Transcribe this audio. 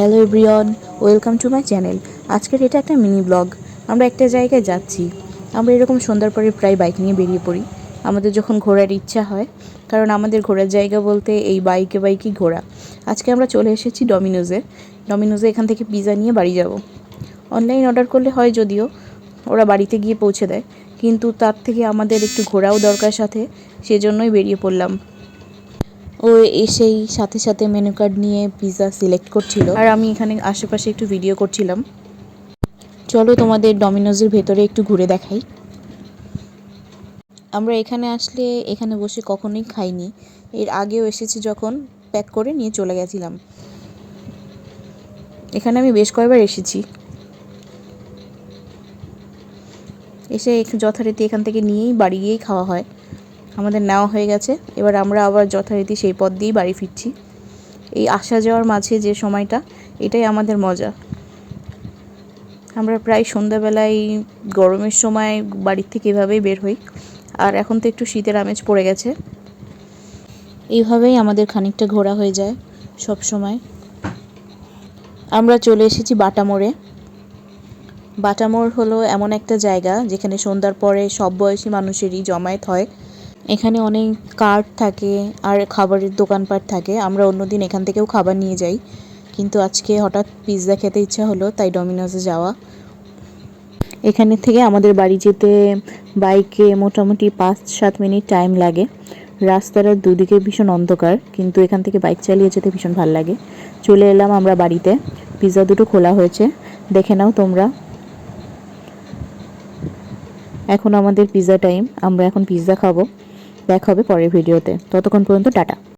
Hello everyone, welcome to my channel. আজকের এটা একটা মিনি ব্লগ। আমরা একটা জায়গায় যাচ্ছি। আমরা এরকম সন্ধ্যার পরে প্রায় বাইক নিয়ে বেরিয়ে পড়ি। আমাদের যখন ঘোরার ইচ্ছা হয়, কারণ আমাদের ঘোরার জায়গা বলতে এই বাইকে বাইকই ঘোরা। আজকে আমরা চলে এসেছি ডমিনোজে। ডমিনোজে এখান থেকে পিৎজা নিয়ে বাড়ি যাব। অনলাইন অর্ডার করলে হয় যদিও, ওরা বাড়িতে গিয়ে পৌঁছে দেয়। কিন্তু তার থেকে আমাদের একটু ঘোরাও দরকার সাথে, সেজন্যই বেরিয়ে পড়লাম। ও এসেই সাথে সাথে মেনু কার্ড নিয়ে পিৎজা সিলেক্ট করছিল। আর আমি এখানে আশেপাশে একটু ভিডিও করছিলাম। চলো তোমাদের ডমিনোজের ভেতরে একটু ঘুরে দেখাই। আমরা এখানে আসলে, এখানে বসে কখনোই খাইনি। এর আগেও এসেছি যখন প্যাক করে নিয়ে চলে গেছিলাম। এখানে আমি বেশ কয়েকবার এসেছি। এসে যথারীতি এখান থেকে নিয়েই বাড়ি গিয়েই খাওয়া হয়। আমাদের নেওয়া হয়ে গেছে। এবার আমরা আবার যথারীতি সেই পথ দিয়েই বাড়ি ফিরছি। এই আসা যাওয়ার মাঝে যে সময়টা, এটাই আমাদের মজা। আমরা প্রায় সন্ধ্যাবেলায় গরমের সময় বাড়ির থেকে এভাবেই বের হই। আর এখন তো একটু শীতের আমেজ পড়ে গেছে। এইভাবেই আমাদের খানিকটা ঘোরা হয়ে যায় সব সময়। আমরা চলে এসেছি বাটা মোড়ে। বাটা মোড় হলো এমন একটা জায়গা যেখানে সন্ধ্যার পরে সব বয়সী মানুষেরই জমায়েত হয়। এখানে অনেক কার্ট থাকে আর খাবারের দোকানপাট থাকে। আমরা অন্যদিন এখান থেকেও খাবার নিয়ে যাই। কিন্তু আজকে হঠাৎ পিৎজা খেতে ইচ্ছা হলো, তাই ডমিনোজে যাওয়া। এখানে থেকে আমাদের বাড়ি যেতে বাইকে মোটামুটি পাঁচ সাত মিনিট টাইম লাগে। রাস্তার দুদিকে ভীষণ অন্ধকার, কিন্তু এখান থেকে বাইক চালিয়ে যেতে ভীষণ ভালো লাগে। চলে এলাম আমরা বাড়িতে। পিৎজা দুটো খোলা হয়েছে। দেখে নাও তোমরা। এখন আমাদের পিৎজা টাইম আমরা এখন পিৎজা খাব। দেখা হবে পরের ভিডিওতে ততক্ষণ পর্যন্ত টাটা।